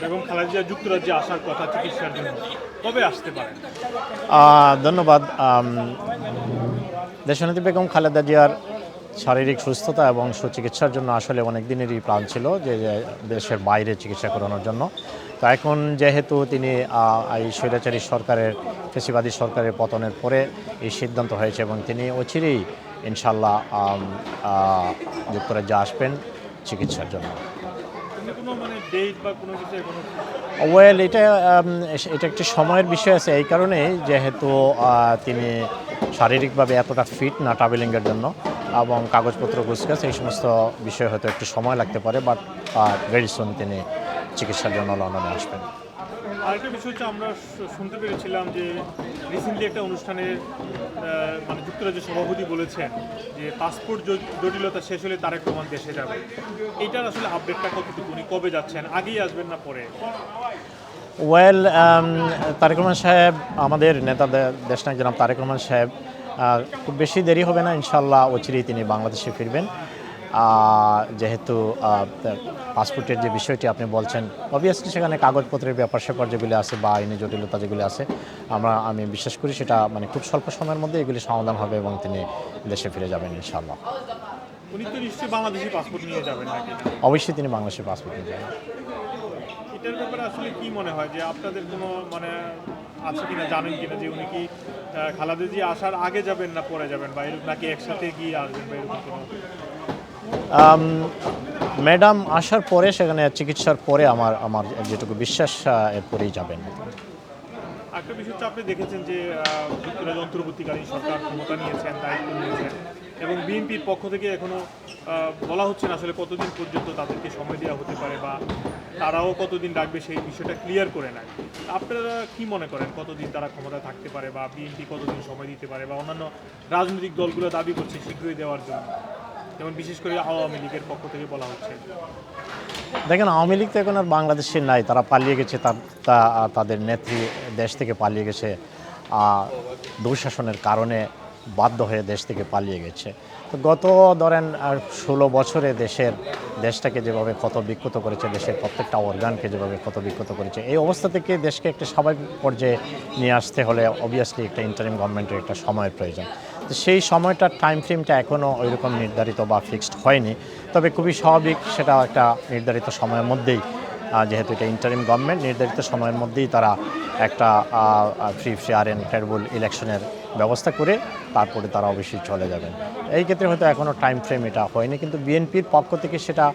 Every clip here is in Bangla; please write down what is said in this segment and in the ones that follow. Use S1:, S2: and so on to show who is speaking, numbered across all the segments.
S1: বেগম খালেদা যুক্তরাজ্যে আসার কথা চিকিৎসার জন্য কবে আসতে পারেন?
S2: ধন্যবাদ। দেশনেত্রী বেগম খালেদা জিয়ার শারীরিক সুস্থতা এবং সুচিকিৎসার জন্য আসলে অনেক দিনেরই প্ল্যান ছিল যে দেশের বাইরে চিকিৎসা করানোর জন্য। তো এখন যেহেতু তিনি এই স্বৈরাচারী সরকারের, ফেসিবাদী সরকারের পতনের পরে এই সিদ্ধান্ত হয়েছে এবং তিনি অচিরেই ইনশাল্লাহ যুক্তরাজ্যে আসবেন চিকিৎসার জন্য।
S1: কোনো মানে কোনো
S2: ওয়েল এটা এটা একটি সময়ের বিষয় আছে এই কারণে যেহেতু তিনি শারীরিকভাবে এতটা ফিট না ট্রাভেলিংয়ের জন্য এবং কাগজপত্র গুছগাছ এই সমস্ত বিষয়ে হয়তো একটু সময় লাগতে পারে বাট ভেরি সুন তিনি চিকিৎসার জন্য লন্ডনে আসবেন।
S1: আরেকটা বিষয় হচ্ছে আমরা শুনতে পেরেছিলাম যে রিসেন্টলি একটা অনুষ্ঠানের মানে যুক্তরাজ্যের সভাপতি বলেছেন যে পাসপোর্ট জটিলতা শেষ হলে তারেক রহমান দেশে যাবে। এইটার আসলে আপডেটটা কতটুকু, উনি কবে যাচ্ছেন? আগেই আসবেন না পরে?
S2: ওয়েল তারেক রহমান সাহেব, আমাদের নেতা দেশনায়ক জনাব তারেক রহমান সাহেব খুব বেশি দেরি হবে না ইনশাল্লাহ অচিরেই তিনি বাংলাদেশে ফিরবেন। যেহেতু পাসপোর্টের যে বিষয়টি আপনি বলছেন অবভিয়াসলি সেখানে কাগজপত্রের ব্যাপার স্যাপার যেগুলি আছে বা আইনি জটিলতা যেগুলি আছে আমরা আমি বিশ্বাস করি সেটা মানে খুব স্বল্প সময়ের মধ্যে এগুলি সমাধান হবে এবং তিনি দেশে ফিরে যাবেন ইনশাল্লাহ
S1: উনি তো নিশ্চয়ই বাংলাদেশি পাসপোর্ট নিয়ে যাবেন নাকি?
S2: অবশ্যই তিনি বাংলাদেশে পাসপোর্ট নিয়ে যাবেন।
S1: এটার ব্যাপারে আসলে কি মনে হয় যে আপনাদের কোনো মানে আছে কিনা জানেন কিনা যে উনি কি আহ, খালেদা জি আসার আগে যাবেন না পরে যাবেন বা এরকম নাকি একসাথে গিয়ে আসবেন বা এরকম কোনো?
S2: আম, ম্যাডাম আসার পরে সেখানে চিকিৎসার পরে আমার আমার যেটুকু বিশ্বাস এরপরেই যাবেন।
S1: একটা হচ্ছে আপনি দেখেছেন যে সরকার ক্ষমতা নিয়েছেন নিয়েছেন এবং বিএনপির পক্ষ থেকে এখনও আহ, বলা হচ্ছে না আসলে কতদিন পর্যন্ত তাদেরকে সময় দেওয়া হতে পারে বা তারাও কতদিন সেই বিষয়টা ক্লিয়ার করে নেয় আপনারা কি মনে করেন কতদিন তারা থাকতে পারে বা বিএনপি কতদিন সময় দিতে পারে বা অন্যান্য রাজনৈতিক দলগুলো দাবি করছে শীঘ্রই দেওয়ার জন্য? যেমন বিশেষ করে আওয়ামী লীগের পক্ষ থেকে বলা হচ্ছে।
S2: দেখেন, আওয়ামী লীগ তো এখন আর বাংলাদেশে নাই, তারা পালিয়ে গেছে তাদের নেত্রী দেশ থেকে পালিয়ে গেছে দুঃশাসনের কারণে বাধ্য হয়ে দেশ থেকে পালিয়ে গেছে। তো গত, ধরেন ষোলো বছরে দেশের, দেশটাকে যেভাবে ক্ষত বিক্ষত করেছে, দেশের প্রত্যেকটা অর্গানকে যেভাবে ক্ষত বিক্ষত করেছে, এই অবস্থা থেকে দেশকে একটা স্বাভাবিক পর্যায়ে নিয়ে আসতে হলে অবভিয়াসলি একটা ইন্টারিম গভর্নমেন্টের একটা সময়ের প্রয়োজন। তো সেই সময়টার টাইম ফ্রেমটা এখনও ওই রকম নির্ধারিত বা ফিক্সড হয়নি। তবে খুবই স্বাভাবিক সেটা একটা নির্ধারিত সময়ের মধ্যেই যেহেতু এটা ইন্টারিম গভর্নমেন্ট নির্ধারিত সময়ের মধ্যেই তারা একটা ফ্রি ফেয়ার অ্যান্ড ক্রেডিবল ইলেকশনের ব্যবস্থা করে তারপরে তারা অবশ্যই চলে যাবেন। এই ক্ষেত্রে হয়তো এখনও টাইম ফ্রেম এটা হয়নি, কিন্তু বিএনপির পক্ষ থেকে সেটা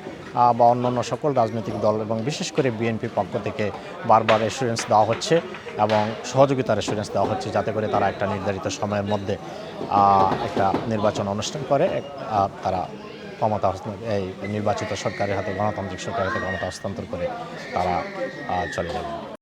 S2: বা অন্যান্য সকল রাজনৈতিক দল এবং বিশেষ করে বিএনপির পক্ষ থেকে বারবার এসুরেন্স দেওয়া হচ্ছে এবং সহযোগিতার এসুরেন্স দেওয়া হচ্ছে যাতে করে তারা একটা নির্ধারিত সময়ের মধ্যে একটা নির্বাচন অনুষ্ঠান করে তারা ক্ষমতা এই নির্বাচিত সরকারের হাতে, গণতান্ত্রিক সরকারের হাতে ক্ষমতা হস্তান্তর করে তারা চলে যাবে।